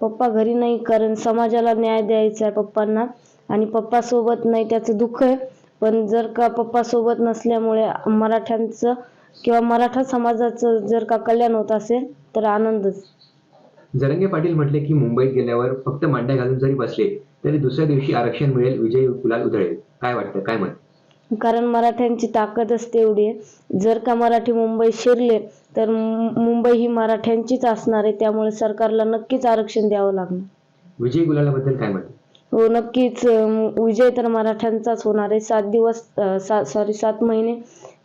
पप्पा घरी नाही कारण समाजाला न्याय द्यायचा आहे पप्पांना. आणि पप्पा सोबत नाही त्याचं दुःख आहे. पण जर का पप्पा सोबत नसल्यामुळे मराठ्यांचं किंवा मराठा समाजाचं जर का कल्याण होत असेल तर आनंदच. जरंगे पाटील म्हटले की मुंबईत गेल्यावर फक्त मांड्या घालून जरी बसले तरी दुसऱ्या दिवशी आरक्षण मिळेल विजय गुलाल उधळेल. काय वाटतं? काय मत? कारण मराठ्यांची ताकदच तेवढी आहे जर का मराठी मुंबईत शिरले तर मुंबई ही मराठ्यांचीच असणार आहे. त्यामुळे सरकारला नक्कीच आरक्षण द्यावं लागणार. विजय गुलालाबद्दल काय मत हो नक्कीच विजय तर मराठ्यांचाच होणार आहे. सात दिवस सा सॉरी सात महिने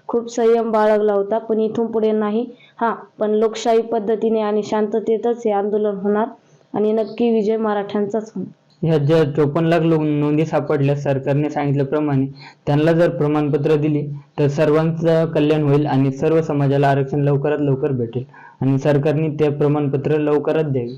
खूप संयम बाळगला होता पण इथून पुढे नाही. हा पण लोकशाही पद्धतीने आणि शांततेतच हे आंदोलन होणार आणि नक्की विजय मराठ्यांचाच होणार. ह्या ज्या चोपन्न लाख लोक नोंदी सापडल्या सरकारने सांगितल्याप्रमाणे त्यांना जर प्रमाणपत्र दिली तर सर्वांचं कल्याण होईल आणि सर्व समाजाला आरक्षण लवकरात लवकर भेटेल आणि सरकारने ते प्रमाणपत्र लवकरात द्यावे.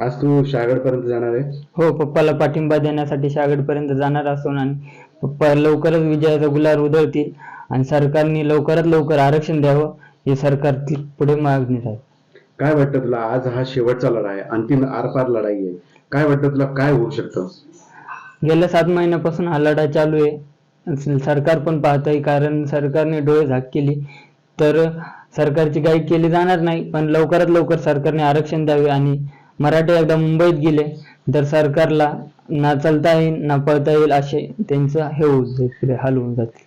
आज तू शागड पर्यंत जाणार आहे? हो पप्पाला पाठिंबा देण्यासाठी शागडपर्यंत जाणार असून आणि पप्पा लवकरच विजयाचा गुलाल उधळतील आणि सरकारने लवकरात लवकर आरक्षण द्यावं हे सरकारची पुढे मागणी आहे. काय वाटतं तुला? आज हा शेवटचा लढा आहे. अंतिम आरपार लढाई आहे. काय वाटतं तुला? काय होऊ शकतं? गेल्या सात महिन्यापासून हा लढा चालू आहे. सरकार पण पाहतंय. कारण सरकारने डोळे झाक केली. तर सरकारची काही केली जाणार नाही. पण लवकरात लवकर सरकारने आरक्षण द्यावे. आणि मराठी एकदा मुंबईत गेले तर सरकारला ना चालता येईल ना पळता येईल असे त्यांचं हे होऊन जाईल हाल होऊन जातील.